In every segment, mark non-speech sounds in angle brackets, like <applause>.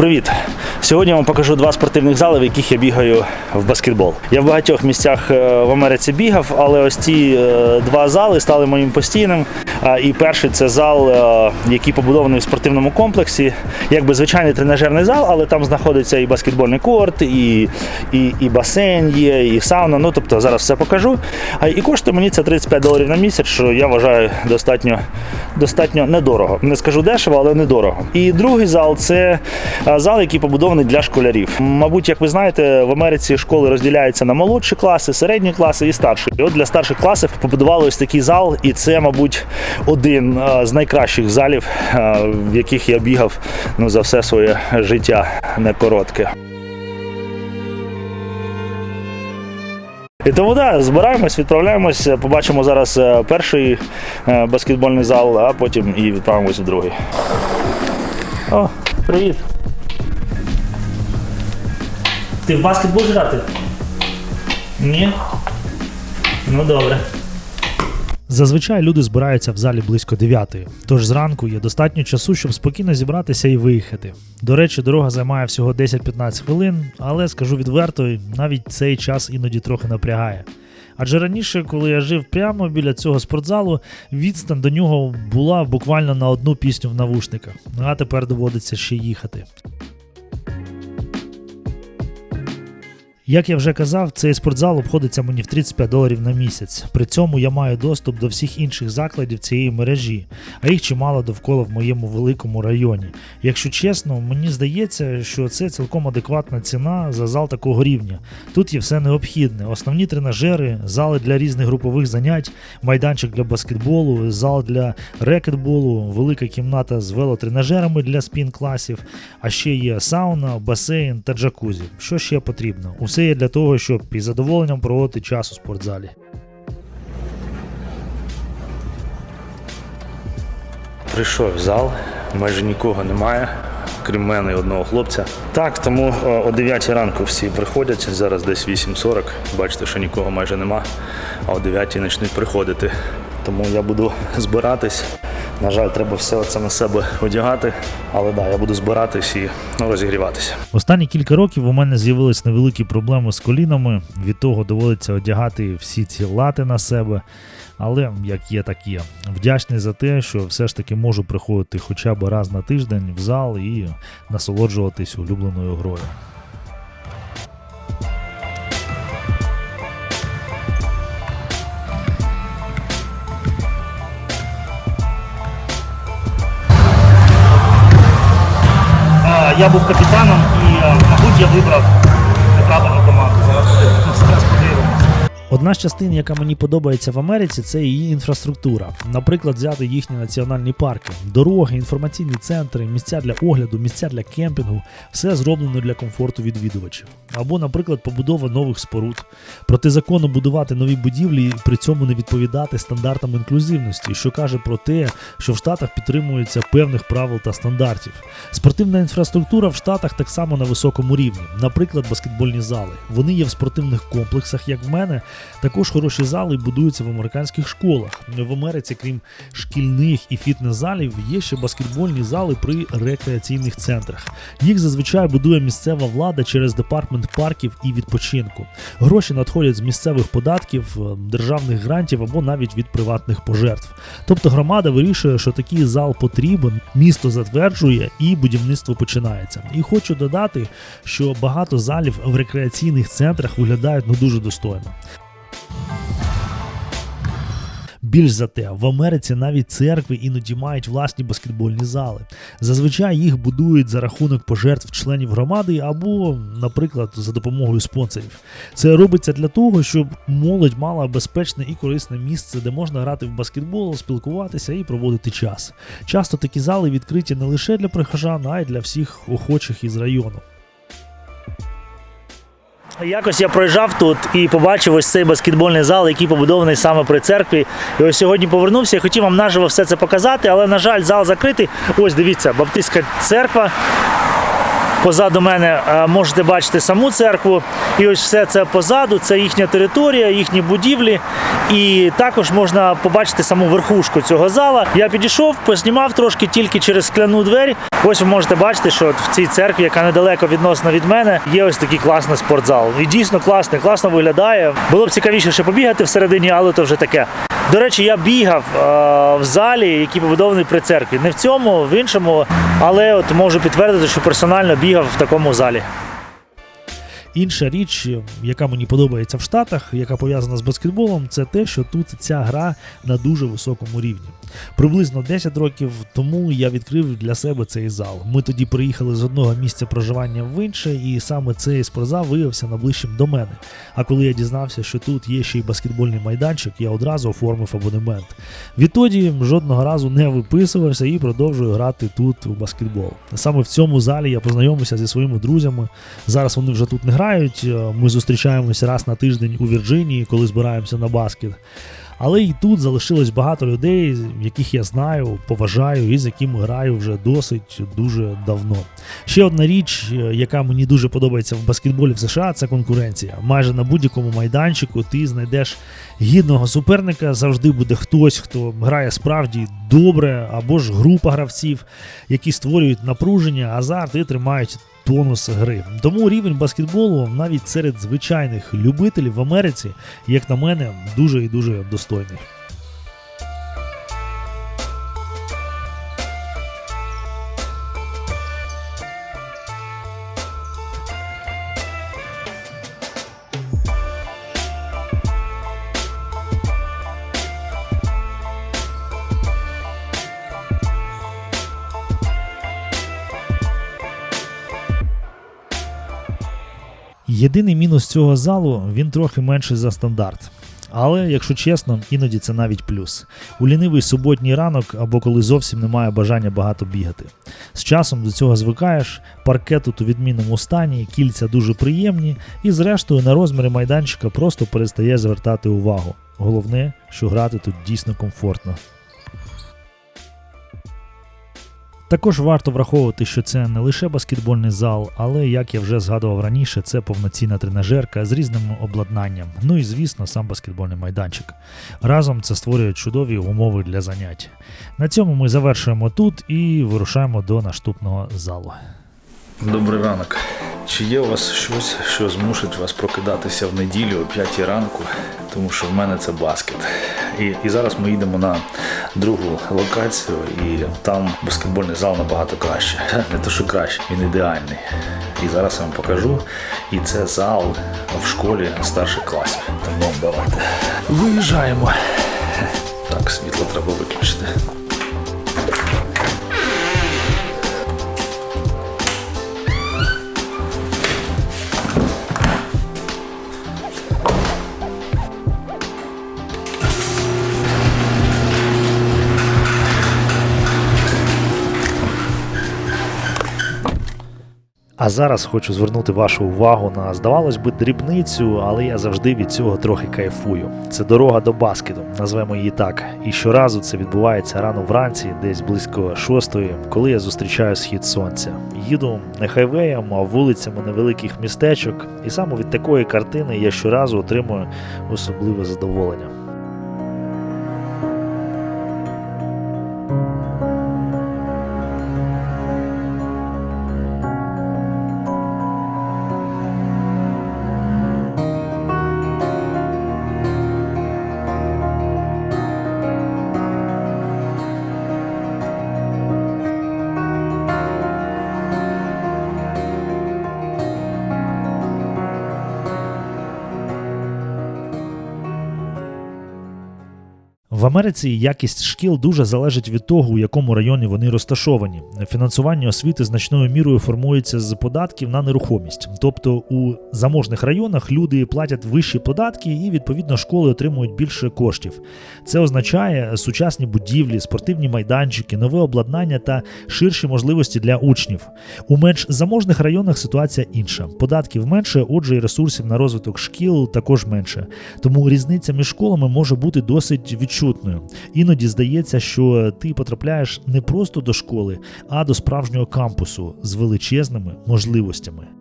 Привіт! Сьогодні я вам покажу два спортивних зали, в яких я бігаю в баскетбол. Я в багатьох місцях е, в Америці бігав, але ось ці е, два зали стали моїм постійним. І перший це зал, е, який побудований в спортивному комплексі, якби звичайний тренажерний зал, але там знаходиться і баскетбольний корт, і, і, і басейн є, і сауна. Ну тобто зараз все покажу. І коштує мені це 35 доларів на місяць, що я вважаю достатньо, достатньо недорого. Не скажу дешево, але недорого. І другий зал це зал, який побудований для школярів. Мабуть, як ви знаєте, в Америці школи розділяються на молодші класи, середні класи і старші. І от для старших класів побудували ось такий зал, і це, мабуть, один е, з найкращих залів, е, в яких я бігав ну, за все своє життя не коротке. І тому да, збираємось, відправляємось, побачимо зараз е, перший баскетбольний зал, а потім і відправимось в другий. О, привіт. Ти в баскет будеш грати? Ні? Ну добре. Зазвичай люди збираються в залі близько 9, тож зранку є достатньо часу, щоб спокійно зібратися і виїхати. До речі, дорога займає всього 10-15 хвилин, але скажу відверто, навіть цей час іноді трохи напрягає. Адже раніше, коли я жив прямо біля цього спортзалу, відстань до нього була буквально на одну пісню в навушниках, а тепер доводиться ще їхати. Як я вже казав, цей спортзал обходиться мені в 35 доларів на місяць. При цьому я маю доступ до всіх інших закладів цієї мережі, а їх чимало довкола в моєму великому районі. Якщо чесно, мені здається, що це цілком адекватна ціна за зал такого рівня. Тут є все необхідне: основні тренажери, зали для різних групових занять, майданчик для баскетболу, зал для рекетболу, велика кімната з велотренажерами для спін-класів, а ще є сауна, басейн та джакузі. Що ще потрібно? Усе є для того, щоб із задоволенням проводити час у спортзалі. Прийшов в зал, майже нікого немає, крім мене і одного хлопця. Так, тому е, о 9 ранку всі приходять, зараз десь 8.40. Бачите, що нікого майже нема, а о 9 почнуть приходити. Тому я буду збиратись. На жаль, треба все це на себе одягати, але да, я буду збиратись і ну, розігріватися. Останні кілька років у мене з'явились невеликі проблеми з колінами. Від того доводиться одягати всі ці лати на себе. Але як є, так є. Вдячний за те, що все ж таки можу приходити хоча б раз на тиждень в зал і насолоджуватись улюбленою грою. Я був капітаном і, е, мабуть, я вибрав неправильну команду. Одна з частин, яка мені подобається в Америці, це її інфраструктура. Наприклад, взяти їхні національні парки, дороги, інформаційні центри, місця для огляду, місця для кемпінгу все зроблено для комфорту відвідувачів. Або, наприклад, побудова нових споруд. Протизаконно будувати нові будівлі і при цьому не відповідати стандартам інклюзивності, що каже про те, що в Штатах підтримуються певних правил та стандартів. Спортивна інфраструктура в Штатах так само на високому рівні. Наприклад, баскетбольні зали. Вони є в спортивних комплексах, як в мене. Також хороші зали будуються в американських школах. В Америці, крім шкільних і фітнес-залів, є ще баскетбольні зали при рекреаційних центрах. Їх зазвичай будує місцева влада через департмент парків і відпочинку. Гроші надходять з місцевих податків, е, державних грантів або навіть від приватних пожертв. Тобто громада вирішує, що такий зал потрібен, місто затверджує і будівництво починається. І хочу додати, що багато залів в рекреаційних центрах виглядають ну дуже достойно. Більш за те, в Америці навіть церкви іноді мають власні баскетбольні зали. Зазвичай їх будують за рахунок пожертв членів громади або, наприклад, за допомогою спонсорів. Це робиться для того, щоб молодь мала безпечне і корисне місце, де можна грати в баскетбол, спілкуватися і проводити час. Часто такі зали відкриті не лише для прихожан, а й для всіх охочих із району. Якось я проїжджав тут і побачив ось цей баскетбольний зал, який побудований саме при церкві. І ось сьогодні повернувся. Я хотів вам наживо все це показати, але, на жаль, зал закритий. Ось дивіться, Баптистська церква. Позаду мене е, можете бачити саму церкву. І ось все це позаду, це їхня територія, їхні будівлі. І також можна побачити саму верхушку цього зала. Я підійшов, поснімав трошки тільки через скляну двері. Ось ви можете бачити, що в цій церкві, яка недалеко відносно від мене, є ось такий класний спортзал. І дійсно класний, класно виглядає. Було б цікавіше ще побігати всередині, але то вже таке. До речі, я бігав е, в залі, який побудований при церкві. Не в цьому, в іншому, але от можу підтвердити, що персонально бігав в такому залі. Інша річ, яка мені подобається в Штатах, яка пов'язана з баскетболом, це те, що тут ця гра на дуже високому рівні. Приблизно 10 років тому я відкрив для себе цей зал. Ми тоді приїхали з одного місця проживання в інше, і саме цей спортзал виявився найближчим до мене. А коли я дізнався, що тут є ще й баскетбольний майданчик, я одразу оформив абонемент. Відтоді жодного разу не виписувався і продовжую грати тут у баскетбол. Саме в цьому залі я познайомився зі своїми друзями. Зараз вони вже тут не грають. Е, Ми зустрічаємося раз на тиждень у Вірджинії, коли збираємося на баскет. Але і тут залишилось багато людей, яких я знаю, поважаю і з якими граю вже досить дуже давно. Ще одна річ, е, яка мені дуже подобається в баскетболі в США, це конкуренція. Майже на будь-якому майданчику ти знайдеш гідного суперника. Завжди буде хтось, хто грає справді добре, або ж група гравців, які створюють напруження, азарт і тримають тонус гри. Тому рівень баскетболу навіть серед звичайних любителів в Америці, як на мене, дуже і дуже достойний. Єдиний мінус цього залу він трохи менший за стандарт. Але, якщо чесно, іноді це навіть плюс. У лінивий суботній ранок або коли зовсім немає бажання багато бігати. З часом до цього звикаєш, паркет у відмінному стані, кільця дуже приємні, і зрештою на розміри майданчика просто перестає звертати увагу. Головне, що грати тут дійсно комфортно. Також варто враховувати, що це не лише баскетбольний зал, але, як я вже згадував раніше, це повноцінна тренажерка з різним обладнанням. Ну і звісно, сам баскетбольний майданчик. Разом це створює чудові умови для занять. На цьому ми завершуємо тут і вирушаємо до наступного залу. Добрий ранок. Чи є у вас щось, що змусить вас прокидатися в неділю о 5 ранку? Тому що в мене це баскет. І, і зараз ми їдемо на другу локацію, і там баскетбольний зал набагато краще. Не то, що краще, він ідеальний. І зараз я вам покажу. І це зал в школі старших класів. Тому давайте виїжджаємо. Так, світло треба виключити. А зараз хочу звернути вашу увагу на, здавалось би, дрібницю, але я завжди від цього трохи кайфую. Це дорога до баскету, назвемо її так. І щоразу це відбувається рано вранці, десь близько шостої, коли я зустрічаю схід сонця. Їду не хайвеєм, а вулицями невеликих містечок, і саме від такої картини я щоразу отримую особливе задоволення. Америці якість шкіл дуже залежить від того, у якому районі вони розташовані. Фінансування освіти значною мірою формується з податків на нерухомість. Тобто у заможних районах люди платять вищі податки і відповідно школи отримують більше коштів. Це означає сучасні будівлі, спортивні майданчики, нове обладнання та ширші можливості для учнів. У менш заможних районах ситуація інша. Податків менше, отже, і ресурсів на розвиток шкіл також менше. Тому різниця між школами може бути досить відчутною. Маршрутною. Іноді здається, що ти потрапляєш не просто до школи, а до справжнього кампусу з величезними можливостями.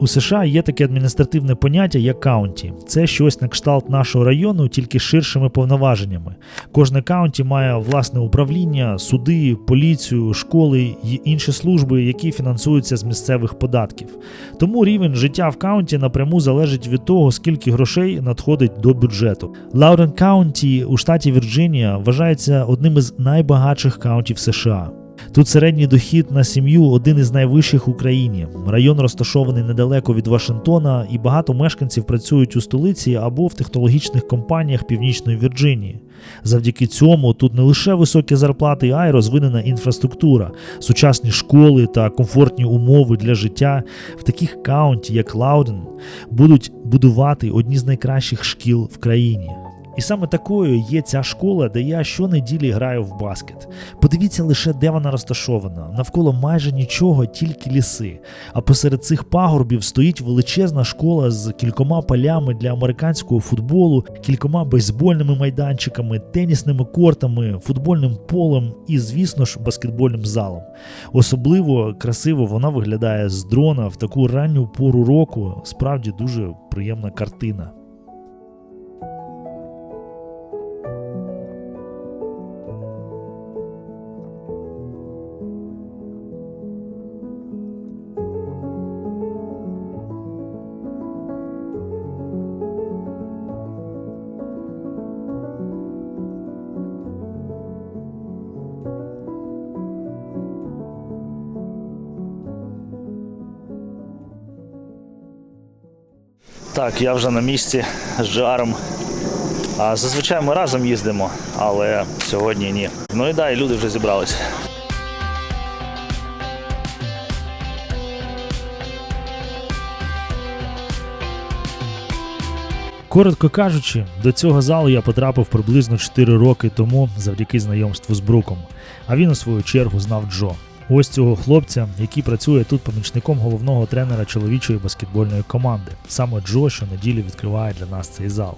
У США є таке адміністративне поняття як каунті. Це щось на кшталт нашого району, тільки ширшими повноваженнями. Кожне каунті має власне управління, суди, поліцію, школи й інші служби, які фінансуються з місцевих податків. Тому рівень життя в каунті напряму залежить від того, скільки грошей надходить до бюджету. Лаурен Каунті у штаті Вірджинія вважається одним із найбагатших каунтів США. Тут середній дохід на сім'ю один із найвищих в Україні. Район розташований недалеко від Вашингтона, і багато мешканців працюють у столиці або в технологічних компаніях Північної Вірджинії. Завдяки цьому тут не лише високі зарплати, а й розвинена інфраструктура, сучасні школи та комфортні умови для життя в таких каунті, як Лауден, будуть будувати одні з найкращих шкіл в країні. І саме такою є ця школа, де я щонеділі граю в баскет. Подивіться лише, де вона розташована. Навколо майже нічого, тільки ліси. А посеред цих пагорбів стоїть величезна школа з кількома полями для американського футболу, кількома бейсбольними майданчиками, тенісними кортами, футбольним полем і, звісно ж, баскетбольним залом. Особливо красиво вона виглядає з дрона в таку ранню пору року. Справді дуже приємна картина. Так, я вже на місці з Джаром. Зазвичай ми разом їздимо, але сьогодні ні. Ну і да, і люди вже зібрались. Коротко кажучи, до цього залу я потрапив приблизно 4 роки тому завдяки знайомству з Бруком. А він у свою чергу знав Джо. Ось цього хлопця, який працює тут помічником головного тренера чоловічої баскетбольної команди. Саме Джо щонеділі відкриває для нас цей зал.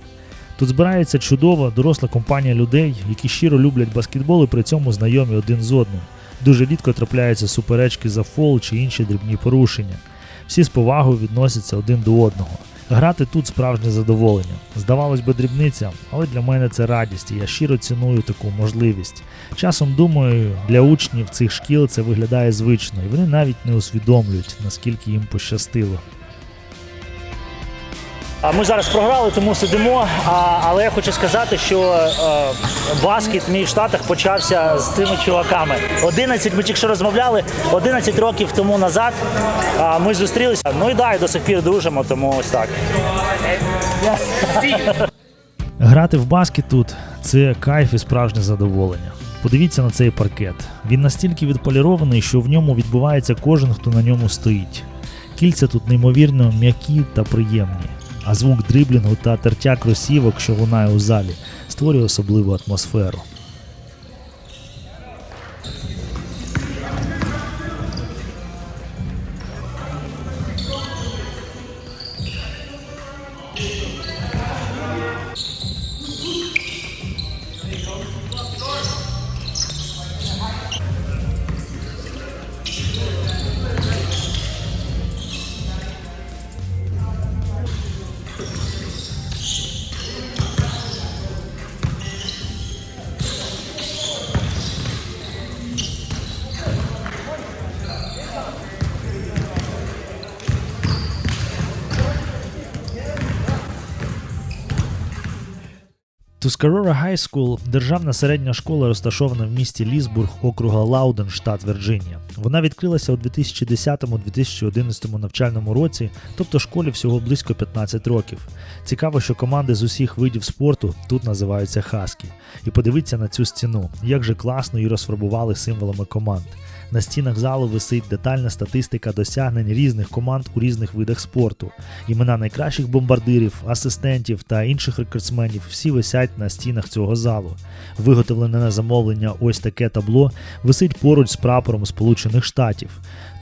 Тут збирається чудова доросла компанія людей, які щиро люблять баскетбол і при цьому знайомі один з одним. Дуже рідко трапляються суперечки за фол чи інші дрібні порушення. Всі з повагою відносяться один до одного. Грати тут справжнє задоволення. Здавалось би, дрібниця, але для мене це радість, і я щиро ціную таку можливість. Часом думаю, для учнів цих шкіл це виглядає звично, і вони навіть не усвідомлюють, наскільки їм пощастило. Ми зараз програли, тому сидимо. Але я хочу сказати, що е, баскет мій в Штатах почався з цими чуваками. 11, ми тільки що розмовляли, 11 років тому назад ми зустрілися. Ну і да, до сих пір дружимо, тому ось так. Грати в баскет тут це кайф і справжнє задоволення. Подивіться на цей паркет. Він настільки відполірований, що в ньому відбувається кожен, хто на ньому стоїть. Кільця тут неймовірно м'які та приємні, а звук дриблінгу та тертя кросівок, що лунає у залі, створює особливу атмосферу. Тускарора High School – державна середня школа, розташована в місті Лісбург, округа Лауден, штат Вірджинія. Вона відкрилася у 2010-2011 навчальному році, тобто школі всього близько 15 років. Цікаво, що команди з усіх видів спорту тут називаються Хаскі. І подивіться на цю стіну, як же класно її розфарбували символами команд. На стінах залу висить детальна статистика досягнень різних команд у різних видах спорту. Імена найкращих бомбардирів, асистентів та інших рекордсменів всі висять на стінах цього залу. Виготовлене на замовлення ось таке табло висить поруч з прапором Сполучених Штатів.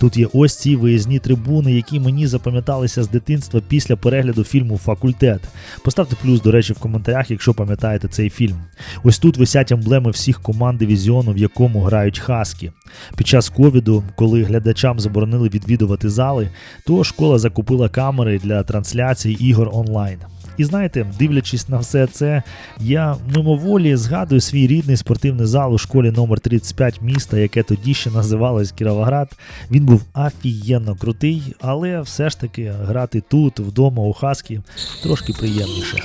Тут є ось ці виїзні трибуни, які мені запам'яталися з дитинства після перегляду фільму Факультет. Поставте плюс, до речі, в коментарях, якщо пам'ятаєте цей фільм. Ось тут висять емблеми всіх команд дивізіону, в якому грають хаски. Під час ковіду, коли глядачам заборонили відвідувати зали, то школа закупила камери для трансляції ігор онлайн. І знаєте, дивлячись на все це, я мимоволі згадую свій рідний спортивний зал у школі номер 35 міста, яке тоді ще називалось Кіровоград. Він був афієнно крутий, але все ж таки грати тут, вдома, у Хаскі, трошки приємніше.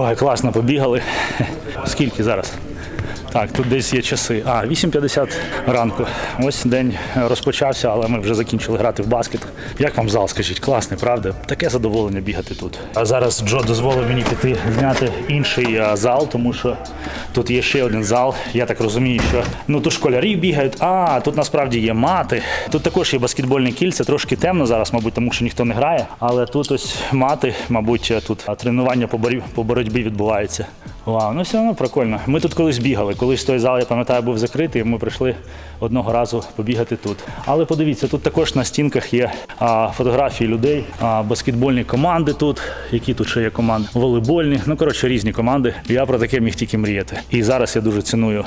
Ой, класно побігали. <laughs> Скільки зараз? Так, тут десь є часи. А, 8.50 ранку. Ось день розпочався, але ми вже закінчили грати в баскет. Як вам зал, скажіть, класний, правда? Таке задоволення бігати тут. А зараз Джо дозволив мені піти зняти інший зал, тому що тут є ще один зал. Я так розумію, що ну тут школярі бігають. А, тут насправді є мати. Тут також є баскетбольні кільця, трошки темно зараз, мабуть, тому що ніхто не грає. Але тут ось мати, мабуть, тут тренування по боротьбі відбувається. Вау, ну все одно прикольно. Ми тут колись бігали. Колись той зал, я пам'ятаю, був закритий. Ми прийшли одного разу побігати тут. Але подивіться, тут також на стінках є а, фотографії людей, а, баскетбольні команди тут. Які тут ще є команди? Волейбольні. Ну коротше, різні команди. Я про таке міг тільки мріяти. І зараз я дуже ціную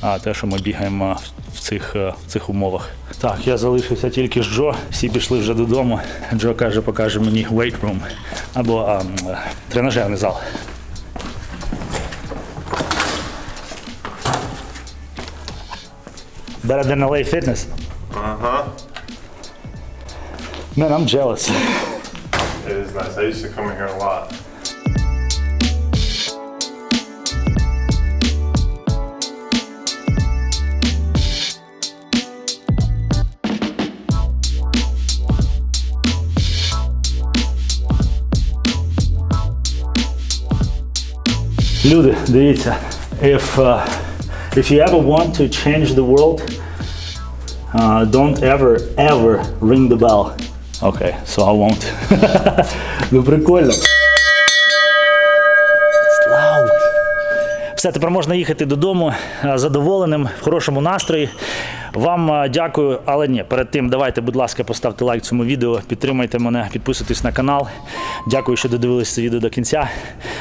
а, те, що ми бігаємо в цих, е, в цих умовах. Так, я залишився тільки з Джо. Всі пішли вже додому. Джо каже, покаже мені weight room або а, е, тренажерний зал. Better than LA Fitness. Uh huh. Man, I'm jealous. It is nice. I used to come in here a lot. Люди, дивіться, if, uh, if you ever want to change the world, uh, don't ever, ever ring the bell. Okay, so I won't. <laughs> ну прикольно. Все, тепер можна їхати додому е, задоволеним, в хорошому настрої. Вам е, дякую, але ні, перед тим давайте, будь ласка, поставте лайк цьому відео, підтримайте мене, підписуйтесь на канал. Дякую, що додивились це відео до кінця.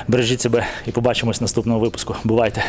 Бережіть себе і побачимось в наступному випуску. Бувайте!